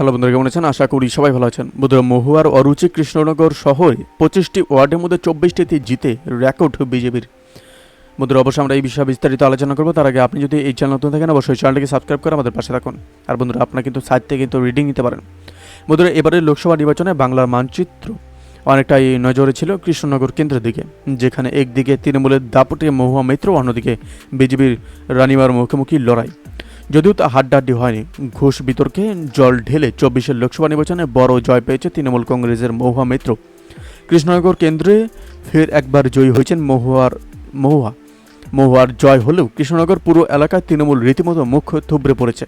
Hello বন্ধুরা, কেমন আছেন? আশা করি সবাই ভালো আছেন। বন্ধুরা, মহুয়ার অরুচি কৃষ্ণনগর শহরে পঁচিশটি ওয়ার্ডের মধ্যে চব্বিশটিতে জিতে রেকর্ড বিজেপির। বন্ধুরা, অবশ্যই আমরা এই বিষয়ে বিস্তারিত আলোচনা করব। তার আগে আপনি যদি এই চ্যানেল নতুন থাকেন, অবশ্যই চ্যানেলটিকে সাবস্ক্রাইব করে আমাদের পাশে থাকুন। আর বন্ধুরা, আপনারা কিন্তু সাইট থেকে কিন্তু রিডিং নিতে পারেন। বন্ধুরা, এবারে লোকসভা নির্বাচনে বাংলার মানচিত্র অনেকটাই নজরে ছিল কৃষ্ণনগর কেন্দ্রের দিকে, যেখানে একদিকে তৃণমূলের দাপটে মহুয়া মিত্র, অন্যদিকে বিজেপির রানিমার মুখোমুখি লড়াই। যদিও তা হাড্ডাহাড্ডি হয়নি, ঘুষ বিতর্কে জল ঢেলে চব্বিশের লোকসভা নির্বাচনে বড় জয় পেয়েছে তৃণমূল কংগ্রেসের মহুয়া মিত্র। কৃষ্ণনগর কেন্দ্রে ফের একবার জয়ী হয়েছেন মহুয়ার মহুয়া। মহুয়ার জয় হলেও কৃষ্ণনগর পুরো এলাকায় তৃণমূল রীতিমতো মুখ থুবড়ে পড়েছে।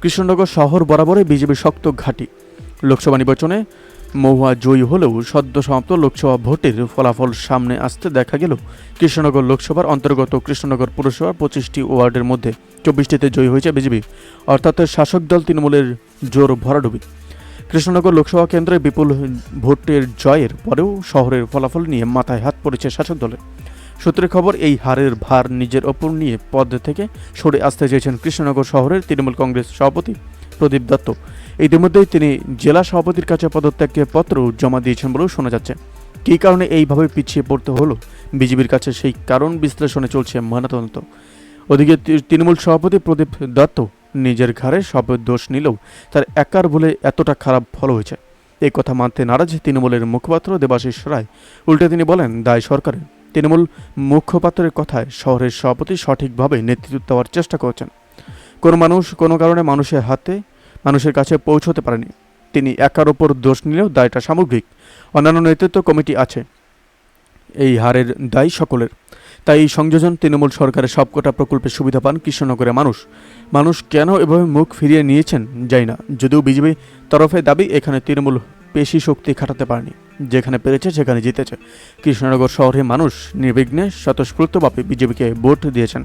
কৃষ্ণনগর শহর বরাবরে বিজেপির শক্ত ঘাঁটি। লোকসভা নির্বাচনে মহুয়া জয়ী হলেও সদ্য সমাপ্ত লোকসভা ভোটের ফলাফল সামনে আসতে দেখা গেল। কৃষ্ণনগর লোকসভার অন্তর্গত কৃষ্ণনগর পুরসভার পঁচিশটি ওয়ার্ডের মধ্যে চব্বিশটিতে জয়ী হয়েছে বিজেপি, অর্থাৎ শাসক দল তৃণমূলের জোর ভরাডুবি। কৃষ্ণনগর লোকসভা কেন্দ্রে বিপুল ভোটের জয়ের পরেও শহরের ফলাফল নিয়ে মাথায় হাত পড়েছে শাসক দলের। সূত্রের খবর, এই হারের ভার নিজের ওপর নিয়ে পদ থেকে সরে আসতে চেয়েছেন কৃষ্ণনগর শহরের তৃণমূল কংগ্রেস সভাপতি প্রদীপ দত্ত। ইতিমধ্যেই তিনি জেলা সভাপতির কাছে পদত্যাগের পত্র জমা দিয়েছেন বলেও শোনা যাচ্ছে। কী কারণে এইভাবে পিছিয়ে পড়তে হলো? বিজেপির কাছে সেই কারণ বিশ্লেষণে চলছে ময়নাতদন্ত। ওদিকে তৃণমূল সভাপতি প্রদীপ দত্ত নিজের ঘাড়ে সব দোষ নিলেও তার একার বলে এতটা খারাপ ফল হয়েছে। এই কথা মানতে নারাজ তৃণমূলের মুখপাত্র দেবাশিস রায়। উল্টে তিনি বলেন, দায় সরকারের। তৃণমূল মুখপাত্রের কথায় শহরের সভাপতি সঠিকভাবে নেতৃত্ব দেওয়ার চেষ্টা করছেন। কোনো মানুষ কোনো কারণে মানুষের হাতে মানুষের কাছে পৌঁছতে পারেনি। তিনি একার ওপর দোষ নিলেও দায়টা সামগ্রিক। অন্যান্য নেতৃত্ব কমিটি আছে। এই হারের দায় সকলের। তাই এই সংযোজন তৃণমূল সরকারের সবকটা প্রকল্পের সুবিধা পান কৃষ্ণনগরের মানুষ। মানুষ কেন এভাবে মুখ ফিরিয়ে নিয়েছেন যাই না। যদিও বিজেপি তরফে দাবি, এখানে তৃণমূল পেশি শক্তি খাটাতে পারেনি। যেখানে পেরেছে, সেখানে জিতেছে। কৃষ্ণনগর শহরে মানুষ নির্বিঘ্নে স্বতঃস্ফূর্তভাবে বিজেপিকে ভোট দিয়েছেন।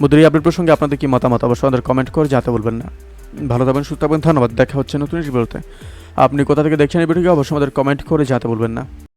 মুদ্রা আপডেট প্রসঙ্গে আপনাদের কি মতামত? অবশ্যই আমাদের কমেন্ট করে জানাতে বলবেন না। ভালো থাকবেন, সুস্থ থাকবেন, ধন্যবাদ। দেখা হচ্ছে নতুন ভিডিওতে আপনি কোথা থেকে দেখছেন এই ভিডিওকে অবশ্যই আমাদের কমেন্ট করে জানাতে বলবেন না।